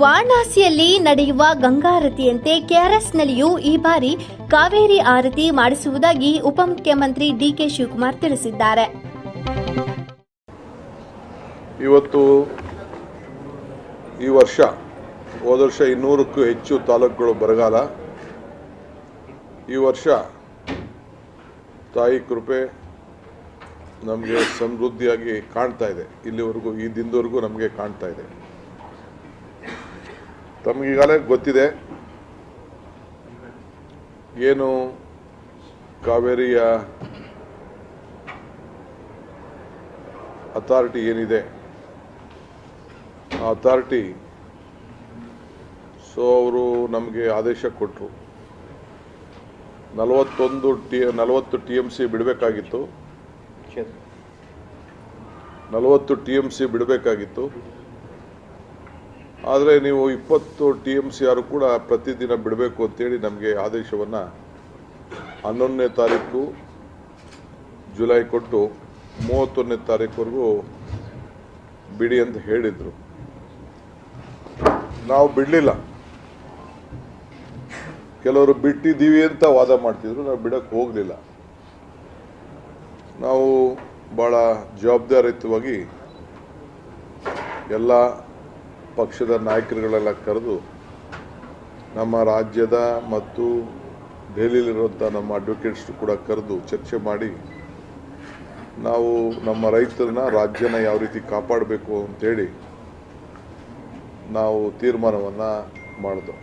ವಾರಣಾಸಿಯಲ್ಲಿ ನಡೆಯುವ ಗಂಗಾರತಿಯಂತೆ ಕೆಆರ್ಎಸ್ನಲ್ಲಿಯೂ ಈ ಬಾರಿ ಕಾವೇರಿ ಆರತಿ ಮಾಡಿಸುವುದಾಗಿ ಉಪಮುಖ್ಯಮಂತ್ರಿ ಡಿಕೆ ಶಿವಕುಮಾರ್ ತಿಳಿಸಿದ್ದಾರೆ. ಇವತ್ತು ಈ ವರ್ಷ ಹೋದ ವರ್ಷ ಇನ್ನೂರಕ್ಕೂ ಹೆಚ್ಚು ತಾಲೂಕುಗಳು ಬರಗಾಲ. ಈ ವರ್ಷ ತಾಯಿ ಕೃಪೆ ನಮಗೆ ಸಮೃದ್ಧಿಯಾಗಿ ಕಾಣ್ತಾ ಇದೆ. ಇಲ್ಲಿವರೆಗೂ, ಈ ದಿನದವರೆಗೂ ನಮಗೆ ಕಾಣ್ತಾ ಇದೆ. ತಮಗೀಗಾಗಲೇ ಗೊತ್ತಿದೆ. ಏನು ಕಾವೇರಿಯ ಅಥಾರಿಟಿ ಏನಿದೆ? ಆ ಅಥಾರಿಟಿ ಸೊ ಅವರು ನಮಗೆ ಆದೇಶ ಕೊಟ್ಟರು ನಲವತ್ತೊಂದು ಟಿ ನಲವತ್ತು ಟಿ ಎಂ ಸಿ ಬಿಡಬೇಕಾಗಿತ್ತು. ನಲವತ್ತು ಟಿ ಎಂ ಸಿ ಬಿಡಬೇಕಾಗಿತ್ತು. ಆದರೆ ನೀವು ಇಪ್ಪತ್ತು ಟಿ ಎಂ ಸಿ ಆರು ಕೂಡ ಪ್ರತಿದಿನ ಬಿಡಬೇಕು ಅಂತೇಳಿ ನಮಗೆ ಆದೇಶವನ್ನು ಹನ್ನೊಂದನೇ ತಾರೀಕು ಜುಲೈ ಕೊಟ್ಟು ಮೂವತ್ತೊಂದನೇ ತಾರೀಕುವರೆಗೂ ಬಿಡಿ ಅಂತ ಹೇಳಿದರು. ನಾವು ಬಿಡಲಿಲ್ಲ. ಕೆಲವರು ಬಿಟ್ಟಿದ್ದೀವಿ ಅಂತ ವಾದ ಮಾಡ್ತಿದ್ರು, ನಾವು ಬಿಡಕ್ಕೆ ಹೋಗಲಿಲ್ಲ. ನಾವು ಭಾಳ ಜವಾಬ್ದಾರಿಯುತವಾಗಿ ಎಲ್ಲ ಪಕ್ಷದ ನಾಯಕರುಗಳೆಲ್ಲ ಕರೆದು ನಮ್ಮ ರಾಜ್ಯದ ಮತ್ತು ದೆಹಲಿಯಲ್ಲಿರುವಂಥ ನಮ್ಮ ಅಡ್ವೊಕೇಟ್ಸ್ ಕೂಡ ಕರೆದು ಚರ್ಚೆ ಮಾಡಿ, ನಾವು ನಮ್ಮ ರೈತರನ್ನ ರಾಜ್ಯನ ಯಾವ ರೀತಿ ಕಾಪಾಡಬೇಕು ಅಂತೇಳಿ ನಾವು ತೀರ್ಮಾನವನ್ನು ಮಾಡಿದ್ವು